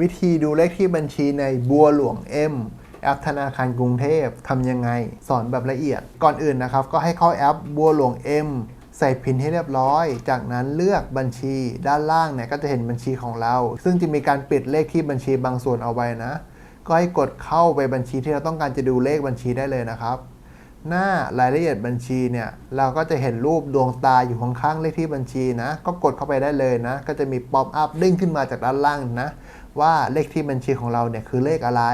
วิธีดูเลขที่บัญชีในบัวหลวง M แอปธนาคารกรุงเทพทำยังไง สอนแบบละเอียด ก่อนอื่นนะครับ ก็ให้เข้าแอปบัวหลวง M ใส่พินให้เรียบร้อย จากนั้นเลือกบัญชีด้านล่างเนี่ยก็จะเห็นบัญชีของเรา ซึ่งจะมีการปิดเลขที่บัญชีบางส่วนเอาไว้นะ ก็ให้กดเข้าไปบัญชีที่เราต้องการจะดูเลขบัญชีได้เลยนะครับ หน้ารายละเอียดบัญชีเนี่ยเราก็จะเห็นรูปดวงตาอยู่ข้างๆเลขที่บัญชีนะ ก็กดเข้าไปได้เลยนะ ก็จะมีป๊อปอัพเด้งขึ้นมาจากด้านล่างนะ ว่าเลขที่บัญชีของเราเนี่ยคือเลขอะไร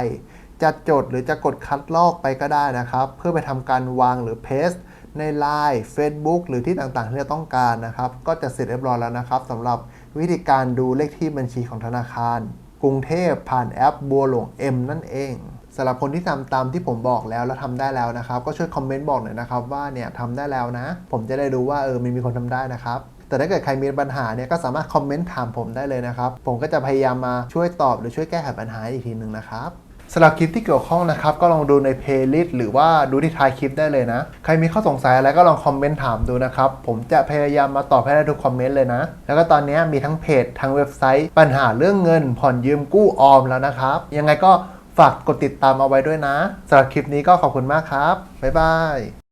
จะจดหรือจะกดคัดลอกไปก็ได้นะครับ เพื่อไปทำการวางหรือเพสใน Line Facebook หรือที่ต่างๆ ที่เราต้องการนะครับ ก็จะเสร็จเรียบร้อยแล้วนะครับสำหรับวิธีการดูเลขที่บัญชีของธนาคาร กรุงเทพผ่านแอปบัวหลวง M นั่นเองสำหรับคนที่ทำตามที่ผมบอกแล้วแล้วทำได้แล้วนะครับ ก็ช่วยคอมเมนต์บอกหน่อยนะครับว่าเนี่ยทำได้แล้วนะ ผมจะได้รู้ว่าเออมันมีคนทำได้นะครับ แต่ถ้าเกิดใครมีปัญหาเนี่ยก็สามารถคอมเมนต์ถามผมได้เลยนะครับ ผมก็จะพยายามมาช่วยตอบหรือช่วยแก้ไขปัญหาอีกทีหนึ่งนะครับสำหรับคลิปที่เกี่ยวข้องนะครับ ก็ลองดูในเพลย์ลิสต์หรือว่าดูที่ท้ายคลิปได้เลยนะ ใครมีข้อสงสัยอะไรก็ลองคอมเมนต์ถามดูนะครับ ผมจะพยายามมาตอบให้ได้ทุกคอมเมนต์เลยนะ แล้วก็ตอนนี้มีทั้งเพจทั้งเว็บไซต์ ปัญหาเรื่องเงิน ผ่อนยืมกู้ออมแล้วนะครับ ยังไงก็ฝากกดติดตามเอาไว้ด้วยนะสำหรับคลิปนี้ก็ขอบคุณมากครับบ๊ายบาย